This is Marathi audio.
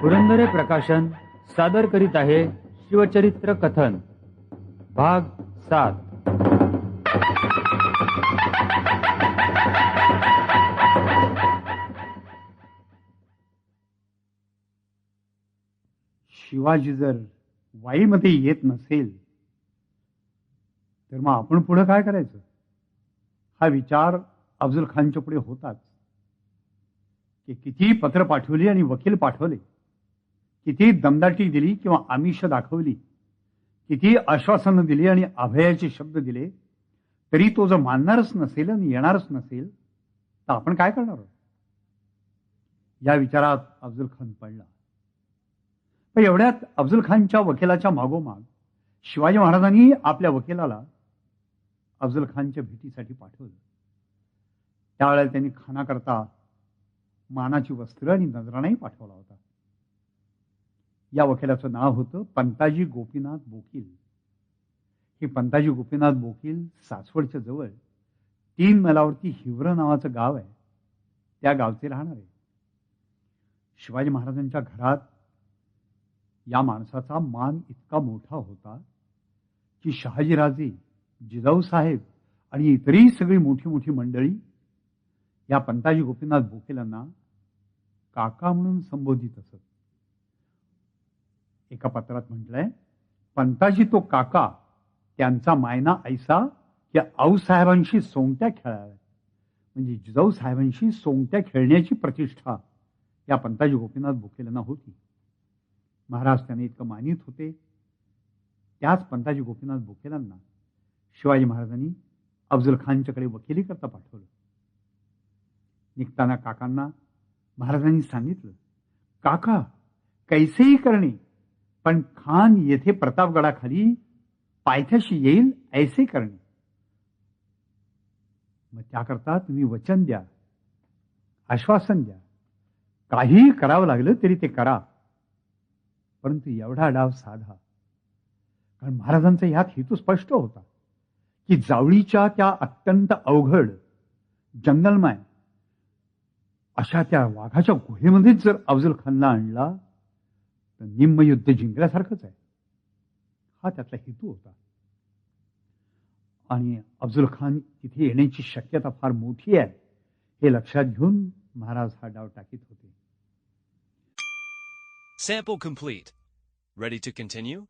पुरंदरे प्रकाशन सादर करीत आहे शिवचरित्र कथन भाग सात. शिवाजी जर वाईमध्ये येत नसेल तर मग आपण पुढं काय करायचं? हा विचार अफजल खानच्या पुढे होताच. की किती पत्र पाठवली आणि वकील पाठवले किती दमदाटी दिली किंवा आमिष दाखवली किती आश्वासनं दिली आणि अभयाचे शब्द दिले तरी तो जर मानणारच नसेल आणि येणारच नसेल तर आपण काय करणार आहोत? या विचारात अफजल खान पडला. पण एवढ्यात अफजल खानच्या वकिलाच्या मागोमाग शिवाजी महाराजांनी आपल्या वकिलाला अफजल खानच्या भेटीसाठी पाठवलं. त्यावेळेला त्यांनी खानाकरता मानाची वस्त्र आणि नजराणाही पाठवला होता. या वकिलाचं नाव होतं पंताजी गोपीनाथ बोकील. हे पंताजी गोपीनाथ बोकील सासवडच्या जवळ तीन मैलावरती हिवर नावाचं गाव आहे. त्या गावचे राहणार. आहे शिवाजी महाराजांच्या घरात या माणसाचा मान इतका मोठा होता की शहाजीराजे जिजाऊ साहेब आणि इतरही सगळी मोठी मोठी मंडळी या पंताजी गोपीनाथ बोकेलांना काका म्हणून संबोधित असत. एका पत्रात म्हटलंय पंताजी तो काका त्यांचा मायना ऐसा की आऊसाहेबांशी सोंगट्या खेळाव्या म्हणजे जिजाऊ साहेबांशी सोंगट्या खेळण्याची प्रतिष्ठा या पंताजी गोपीनाथ भुकेलांना होती. महाराज त्याने इतकं मानित होते. त्याच पंताजी गोपीनाथ बोकेलांना शिवाजी महाराजांनी अफजल खानच्याकडे वकिली करता पाठवलं. निघताना काकांना महाराजांनी सांगितलं काका कैसेही करणे पण खान येथे प्रतापगडाखाली पायथ्याशी येईल ऐसे करणे. मग त्याकरता तुम्ही वचन द्या आश्वासन द्या. काहीही करावं लागलं तरी ते करा. परंतु एवढा डाव साधा. कारण महाराजांचा ह्यात हेतू स्पष्ट होता की जावळीच्या त्या अत्यंत अवघड जंगलमय अशा त्या वाघाच्या गुहेमध्येच जर अफजल खानला आणला तर निम्म युद्ध जिंकल्यासारखंच आहे हा त्यातला हेतू होता आणि अफजल खान तिथे येण्याची शक्यता फार मोठी आहे हे लक्षात घेऊन महाराज हा डाव टाकीत होते Sample complete. Ready to continue?